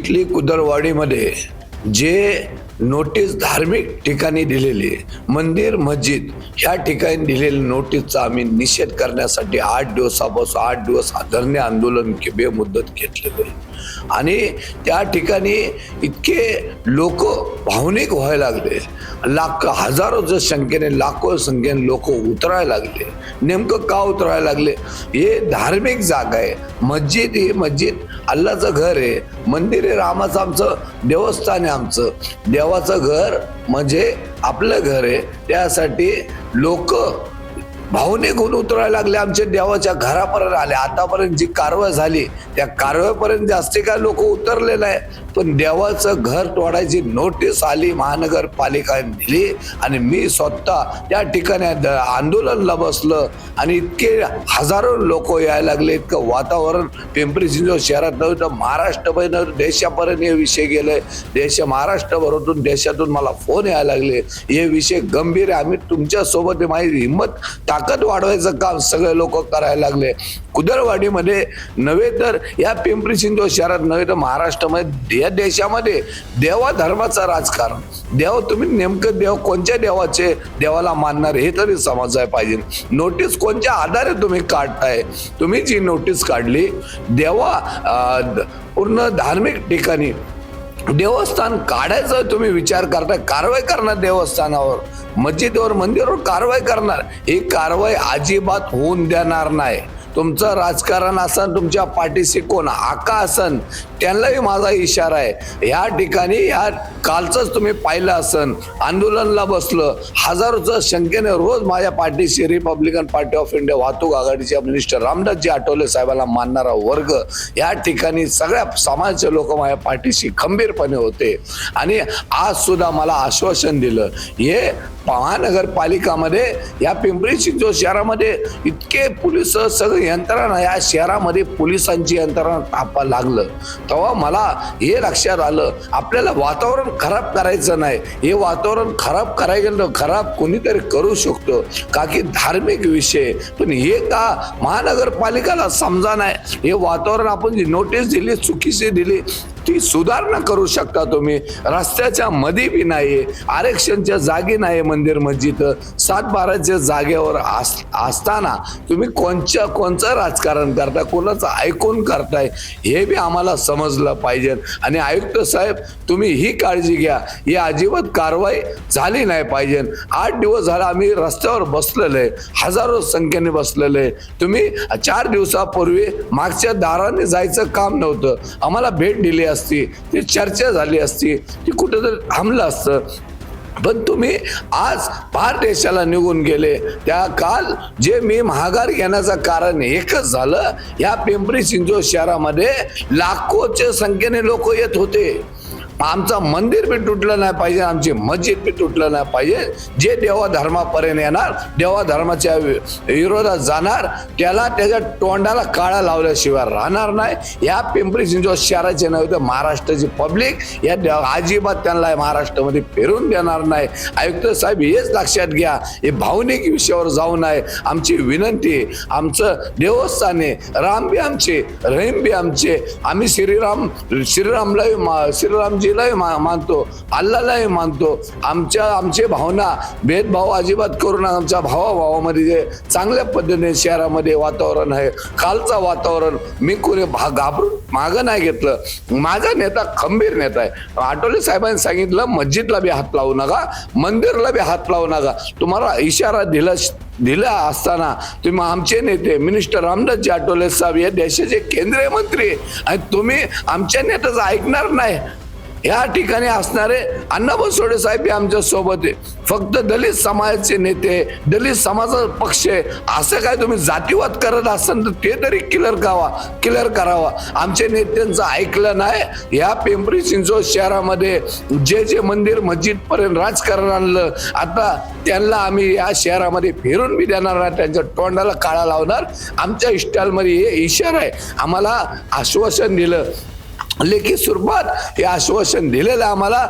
इथली कुदरवाडीमध्ये जे नोटीस धार्मिक ठिकाणी दिलेली मंदिर मस्जिद ह्या ठिकाणी दिलेली नोटीसचा आम्ही निषेध करण्यासाठी आठ दिवसापासून आठ दिवस धरणे आंदोलन के बेमुदत घेतलेलं. आहे आणि त्या ठिकाणी इतके लोक भावनिक व्हायला लागले. लाख हजारोच्या संख्येने लाखो संख्येने लोक उतरायला लागले. नेमकं का उतरायला लागले? हे धार्मिक जागा आहे. मस्जिद ही मस्जिद अल्लाचं घर आहे. मंदिर आहे रामाचं आमचं देवस्थान आहे. आमचं. देवाचं घर म्हणजे आपलं घर आहे. त्यासाठी लोक भावनिक होऊन उतरायला लागले. आमच्या देवाच्या घरापर्यंत आले. आतापर्यंत जी कारवाई झाली त्या कारवाईपर्यंत जास्ती काय लोक उतरले नाही पण देवाचं घर तोडायची नोटीस आली महानगरपालिकाने दिली आणि मी स्वतः त्या ठिकाणी द- आंदोलनला बसलं आणि इतके हजारो लोक यायला लागले इतकं वातावरण. पिंपरी चिंचवड शहरात नव्हतं तर महाराष्ट्रभर नव्हतं देशापर्यंत हे विषय गेले. देश महाराष्ट्रभरातून देशातून मला फोन यायला लागले. हे विषय गंभीर आहे. आम्ही तुमच्यासोबत माझी हिंमत ताकद वाढवायचं काम सगळे लोक करायला लागले. कुदरवाडीमध्ये नव्हे तर या पिंपरी चिंचवड शहरात नव्हे तर महाराष्ट्रामध्ये या देशामध्ये देवा धर्माचा राजकारण. देव तुम्ही नेमकं देव कोणत्या देवाचे देवाला मानणार हे तरी समजायला पाहिजे. नोटीस कोणत्या आधारे तुम्ही काढताय? तुम्ही जी नोटीस काढली देवा द- पूर्ण धार्मिक ठिकाणी देवस्थान काढायचं तुम्ही विचार करताय कारवाई करणार देवस्थानावर. मस्जिदवर मंदिरावर कारवाई करणार. ही कारवाई अजिबात होऊन देणार नाही. तुमचं राजकारण असन तुमच्या पाठीशी कोण आका असन त्यांनाही माझा इशारा आहे. ह्या ठिकाणी ह्या कालचंच तुम्ही पाहिलं असन आंदोलनला बसलं हजारोचं संख्येने रोज माझ्या पाठीशी रिपब्लिकन पार्टी ऑफ इंडिया वाहतूक आघाडीचे मिनिस्टर रामदासजी आठवले साहेबाला मानणारा वर्ग या ठिकाणी सगळ्या समाजचे लोक माझ्या पाठीशी खंबीरपणे होते. आणि आज सुद्धा मला आश्वासन दिलं हे महानगरपालिकामध्ये या पिंपरी चिंचवड शहरामध्ये इतके पोलीस सगळं यंत्रणा या शहरामध्ये पोलिसांची यंत्रणा तापा लागलं. तेव्हा मला हे लक्षात आलं आपल्याला वातावरण खराब करायचं नाही. हे वातावरण खराब करायचं खराब कोणीतरी करू शकतो का की धार्मिक विषय. पण हे का महानगरपालिकाला समजा नाही हे वातावरण आपण जी नोटीस दिली चुकीची दिली ती सुधारणा करू शकता तुम्ही. रस्त्याच्या मध्ये बी नाही आरक्षणच्या जागी नाही मंदिर मस्जिद. सात बाराच्या जागेवर आस असताना तुम्ही कोणच्या कोणचं राजकारण करताय कोणाचं ऐकून करताय हे बी आम्हाला समजलं पाहिजे. आणि आयुक्त साहेब तुम्ही ही काळजी घ्या. ही अजिबात कारवाई झाली नाही पाहिजे. आठ दिवस झाला आम्ही रस्त्यावर बसलेलं आहे हजारो संख्येने बसलेलं आहे तुम्ही चार दिवसापूर्वी मागच्या दाराने जायचं काम नव्हतं. आम्हाला भेट दिली असती ती चर्चा झाली असती ती कुठेतरी थांबलं असतं. पण तुम्ही आज पार देशाला निघून गेले. त्या काल जे मी महागार घेण्याचं कारण एकच झालं या पिंपरी चिंचवड शहरामध्ये लाखोच्या संख्येने लोक येत होते. आमचं मंदिर बी तुटलं नाही पाहिजे आमची मस्जिद बी तुटलं नाही पाहिजे. जे देवा धर्मापर्यंत येणार देवा धर्माच्या वि- विरोधात जाणार त्याला त्याच्या तोंडाला काळा लावल्याशिवाय राहणार नाही. या पिंपरी चिंचवड शहराचे नव्हे तर महाराष्ट्राची पब्लिक या अजिबात त्यांना महाराष्ट्रामध्ये फिरून देणार नाही. आयुक्त साहेब हेच लक्षात घ्या हे भावनिक विषयावर जाऊ नये. आमची विनंती आमचं देवस्थाने राम बी आमचे रहीम बी आमचे. आम्ही श्रीराम श्रीरामलाही मा- श्रीरामजीलाही मा मानतो अल्लालाही मानतो. आमच्या आमचे भावना भेदभाव अजिबात करून आमच्या भावाभावामध्ये जे चांगल्या पद्धतीने शहरामध्ये वातावरण आहे कालचा वातावरण मी कोणी भा घाबरून मागं नाही घेतलं. माझा नेता खंबीर नेता आहे. आठवले साहेबांनी सांगितलं मस्जिदला बी हात लावू नका मंदिरला बी हात लावू नका. तुम्हाला इशारा दिला दिला असताना तुम्ही आमचे नेते मिनिस्टर रामदासजी आठवले साहेब या देशाचे केंद्रीय मंत्री. आणि तुम्ही आमच्या नेत्याचं ऐकणार नाही. या ठिकाणी असणारे अण्णा बनसोडे साहेब हे आमच्यासोबत आहे. फक्त दलित समाजाचे नेते दलित समाजाचा पक्ष आहे. असं काय तुम्ही जातीवाद करत असाल तर ते तरी क्लिअर करावा क्लिअर करावा. आमच्या नेत्यांचं ऐकलं नाही. या पिंपरी चिंचवड शहरामध्ये जे जे मंदिर मस्जिदपर्यंत राजकारण आणलं आता त्यांना आम्ही या शहरामध्ये फिरून बी देणार नाही. त्यांच्या तोंडाला काळा लावणार. आमच्या स्टाईलमध्ये हे इशारा आहे. आम्हाला आश्वासन दिलं. लेखी स्वरूपात हे आश्वासन दिलेलं आम्हाला.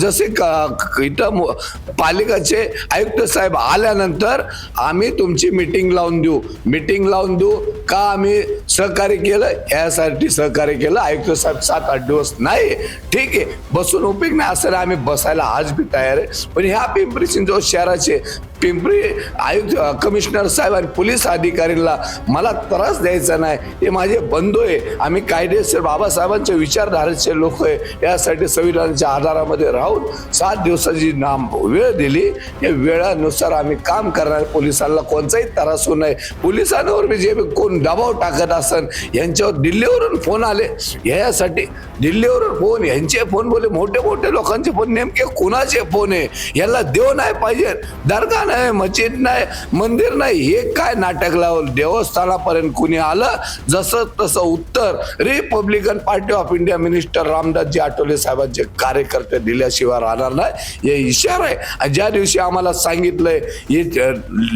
जसे क- इथं पालिकाचे आयुक्त साहेब आल्यानंतर आम्ही तुमची मिटिंग लावून देऊ. मिटिंग लावून देऊ का आम्ही सहकार्य केलं? यासाठी सहकार्य केलं. आयुक्त साहेब सात आठ दिवस नाही. ठीक आहे. बसून उपयोग नाही. असं आम्ही बसायला आज बी तयार आहे. पण ह्या पिंपरी चिंचवड शहराचे पिंपरी आयुक्त कमिशनर साहेब आणि पोलीस अधिकारीला मला त्रास द्यायचा नाही. हे माझे बंधू आहे. आम्ही कायदेशीर बाबासाहेबांच्या विचारधारेचे लोक आहे यासाठी संविधानाच्या आधारामध्ये राहून सात दिवसाची नाम वेळ दिली. या वेळानुसार आम्ही काम करणार. पोलिसांना कोणताही त्रास होऊ नये. पोलिसांवर बी जे बी कोण दबाव टाकत असन यांच्यावर दिल्लीवरून फोन आले. यासाठी दिल्लीवरून फोन यांचे फोन बोले मोठे मोठे लोकांचे फोन नेमके कुणाचे फोन आहे याला देव नाही पाहिजे. दर्गा नाही मस्जिद नाही मंदिर नाही हे काय नाटक लावलं देवस्थानापर्यंत कुणी आलं? जसं तसं उत्तर Republican party of India minister Ramdasji Athawale साहेबांचे कार्यकर्ते दिल्याशिवाय राहणार नाही. हे इशारा आहे. आणि ज्या दिवशी आम्हाला सांगितलंय हे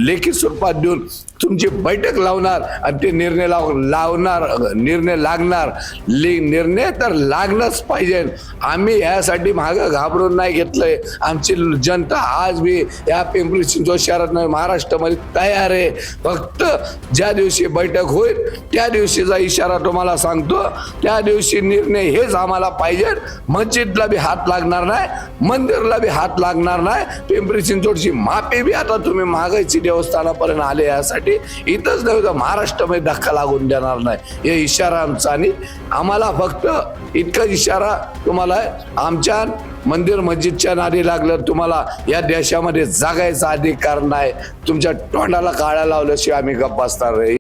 लेखी स्वरूपात देऊन तुमची बैठक लावणार आणि ते निर्णय लाव लावणार निर्णय लागणार. ले निर्णय तर लागणंच पाहिजे. आम्ही यासाठी मागं घाबरून नाही घेतलंय. आमची जनता आज बी या पिंपरी चिंचवड शहरात नाही महाराष्ट्रामध्ये तयार आहे. फक्त ज्या दिवशी बैठक होईल त्या दिवशीचा इशारा तुम्हाला सांगतो. त्या दिवशी निर्णय हेच आम्हाला पाहिजे. मस्जिदला बी हात लागणार नाही मंदिरला बी हात लागणार नाही. पिंपरी चिंचवडची माफी बी आता तुम्ही मागायची देवस्थानापर्यंत आले यासाठी. इथंच नव्हे का महाराष्ट्रामध्ये धक्का लागून देणार नाही. हे इशारा आमचा. आणि आम्हाला फक्त इतका इशारा तुम्हाला आमच्या मंदिर मस्जिदच्या नादी लागलं तुम्हाला या देशामध्ये जगायचा अधिकार नाही. तुमच्या तोंडाला काळा लावल्याशिवाय आम्ही गप्प असणार नाही.